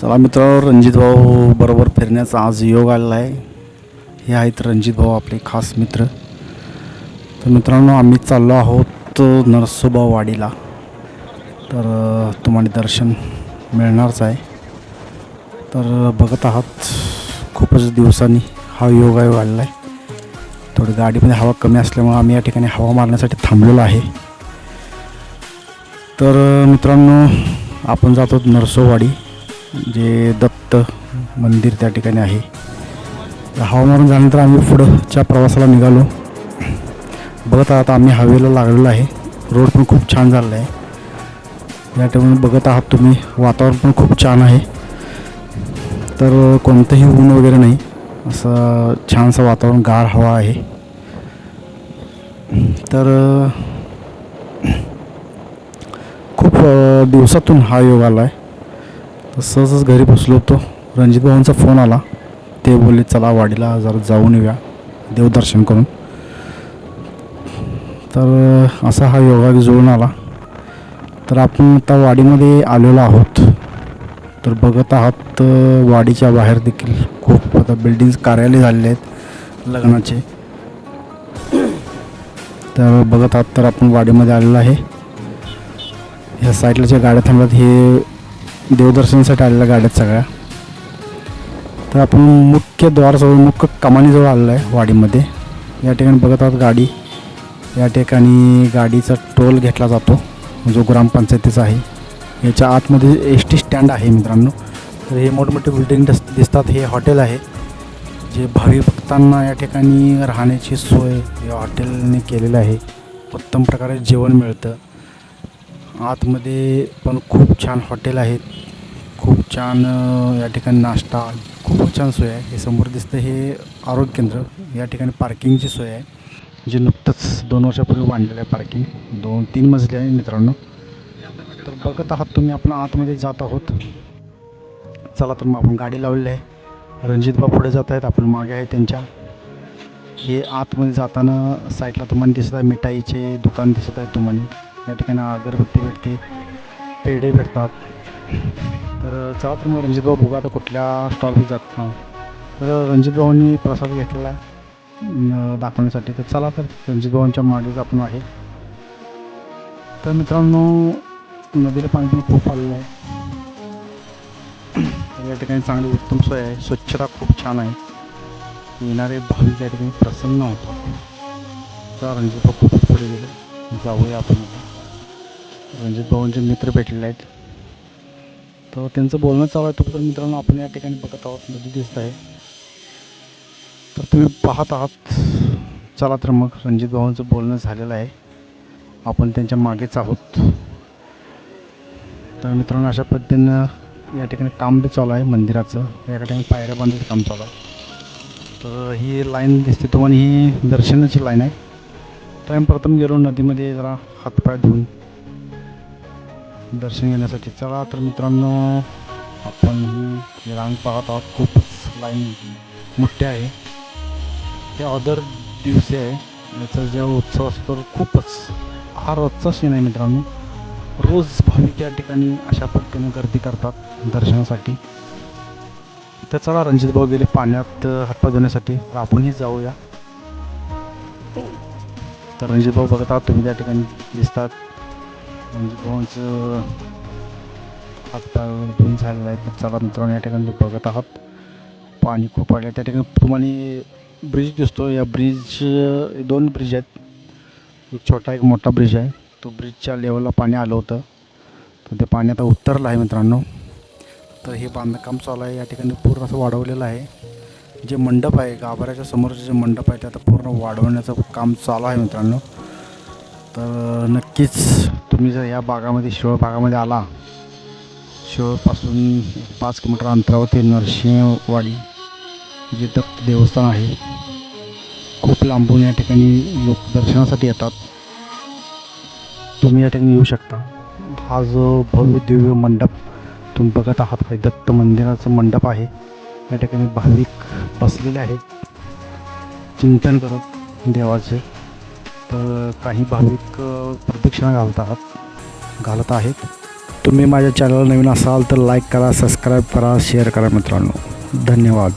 चला मित्र रणजित भाऊ बरोबर फिरण्याचा आज योग आलेला आहे. हे आहेत रणजित भाऊ आपले खास मित्र. तर मित्रांनो आम्ही चाललो आहोत नरसोबा वाडीला. तर तुम्हाला दर्शन मिळणारच आहे. तर बघत आहात खूपच दिवसांनी हा योग आयोग आलेला आहे. थोडी गाडीमध्ये हवा कमी असल्यामुळे आम्ही या ठिकाणी हवा मारण्यासाठी थांबलेलो आहे. तर मित्रांनो आपण जातो नरसोवाडी जे दत्त मंदिर त्या ठिकाणी आहे. हवामान झाल्यानंतर आम्ही पुढच्या प्रवासाला निघालो. बघत आहात आम्ही हवेला लागलेलो आहे. रोड पण खूप छान झालेला आहे. या ठिकाणी बघत आहात तुम्ही वातावरण पण खूप छान आहे. तर कोणतंही ऊन वगैरे नाही. असं छानसं वातावरण गार हवा आहे. तर खूप दिवसातून हा योग आला आहे तर सहजच घरी बसलो होतो. रणजित भाऊंचा फोन आला. ते बोलले चला वाडीला जरा जाऊन येऊया देवदर्शन करून. तर असा हा योगा जुळून आला. तर आपण आता वाडीमध्ये आलेलो आहोत. तर बघत आहात वाडीच्या बाहेर देखील खूप आता बिल्डिंग्स कार्यालय झालेले आहेत लग्नाचे. तर बघत आहात तर आपण वाडीमध्ये आलेलो आहे. ह्या साईडला ज्या गाड्या थांबल्यात हे देवदर्शनासाठी आलेल्या गाड्या आहेत सगळ्या. तर आपण मुख्य द्वाराजवळ मुख्य कमानीजवळ आलेलो आहे वाडीमध्ये. या ठिकाणी बघत आहोत गाडी. या ठिकाणी गाडीचा टोल घेतला जातो. जो ग्रामपंचायतीचा आहे. याच्या आतमध्ये एस टी स्टँड आहे मित्रांनो. तर हे मोठमोठे बिल्डिंग दिस दिसतात. हे हॉटेल आहे. जे भावी भक्तांना या ठिकाणी राहण्याची सोय या हॉटेलने केलेलं आहे. उत्तम प्रकारे जेवण मिळतं. आतमध्ये पण खूप छान हॉटेल आहेत. खूप छान या ठिकाणी नाश्ता खूप छान सोय आहे. हे समोर दिसतं हे आरोग्य केंद्र. या ठिकाणी पार्किंगची सोय आहे. जे नुकतंच दोन वर्षापूर्वी बांधलेलं आहे पार्किंग. दोन तीन मजली आहे मित्रांनो. तर बघत आहात तुम्ही आपण आतमध्ये जात आहोत. चला तर मग आपण गाडी लावलेली आहे. रणजित पुढे जात आहेत. आपण मागे आहे त्यांच्या. हे आतमध्ये जाताना साईडला तुम्हाला दिसत आहे मिठाईचे दुकान दिसत आहे तुम्हाला. या ठिकाणी अगरबत्ती भेटते पेढे भेटतात. तर चला तर मग रणजितभाऊ बघू आता कुठल्या स्टॉलवर जात ना तर रणजितभाऊंनी प्रसाद घेतलेला आहे दाखवण्यासाठी. तर चला तर रणजितभाऊंच्या भाऊंच्या मागेच आपण आहे. तर मित्रांनो नदीला पाणी पण खूप आलेलं आहे. या ठिकाणी चांगली उत्तम सोय आहे. स्वच्छता खूप छान आहे. येणारे भाविक या ठिकाणी प्रसन्न होतात. तर रणजितभाऊ खूप पुढे गेले. जाऊया आपण. रणजित भाऊंचे मित्र भेटलेले आहेत. तर त्यांचं बोलणं चालू आहे. तोपर्यंत मित्रांनो आपण या ठिकाणी बघत आहोत. नदी दिसत आहे. तर तुम्ही पाहत आहात. चला तर मग रणजित भाऊंचं बोलणं झालेलं आहे. आपण त्यांच्या मागेच आहोत. तर मित्रांनो अशा पद्धतीनं या ठिकाणी काम बी चालू आहे. मंदिराचं. या ठिकाणी पायऱ्या बांधायचं काम चालू आहे. तर ही लाईन दिसते तुम्हाला. ही दर्शनाची लाईन आहे. तर आम्ही प्रथम गेलो नदीमध्ये जरा हातपाय धुवून. दर्शन घेण्यासाठी. चला तर मित्रांनो आपण ही रांग पाहत आहोत. खूपच लाईन मोठी आहे. हे अदर दिवशी आहे. याचा जेव्हा उत्सव असतो खूपच हा रोजचा सीन आहे मित्रांनो. रोज भाविक या ठिकाणी अशा पद्धतीने गर्दी करतात दर्शनासाठी. तर चला रणजित भाऊ गेले पाण्यात अ, हातपाय धुण्यासाठी. आपणही जाऊया. तर रणजित भाऊ बघत आहात तुम्ही त्या ठिकाणी दिसतात. म्हणजे भाऊंचं हातपाय धुवून झालेलं आहे चला मित्रांनो या ठिकाणी बघत आहात. पाणी खूप आलं त्या ठिकाणी तुम्हाला ब्रिज दिसतो या ब्रिज दोन ब्रिज आहेत. एक छोटा एक मोठा ब्रिज आहे. तो ब्रिजच्या लेवलला पाणी आलं होतं. तर ते पाणी आता उतरलं आहे मित्रांनो. तर हे बांधकाम चालू आहे. या ठिकाणी पूर्ण असं वाढवलेलं आहे. जे मंडप आहे गाभाऱ्याच्या समोरचे जे मंडप आहे ते आता पूर्ण वाढवण्याचं काम चालू आहे मित्रांनो. तर नक्कीच तुम्ही जर या भागामध्ये शिरोळ भागामध्ये आला शिरोळपासून पाच किलोमीटर अंतरावरती नरसिंहवाडी जे दत्त देवस्थान आहे खूप लांबून या ठिकाणी लोक दर्शनासाठी येतात. तुम्ही या ठिकाणी येऊ शकता. हा जो भव्य दिव्य मंडप तुम्ही बघत आहात हे दत्त मंदिराचं मंडप आहे. या ठिकाणी भाविक बसलेले आहेत. चिंतन करत देवाचे. तर काही भाविक प्रदक्षिणा घालत घालत आहेत. तुम्ही माझ्या चॅनलला नवीन असाल तर लाईक करा सबस्क्राईब करा शेअर करा मित्रांनो. धन्यवाद.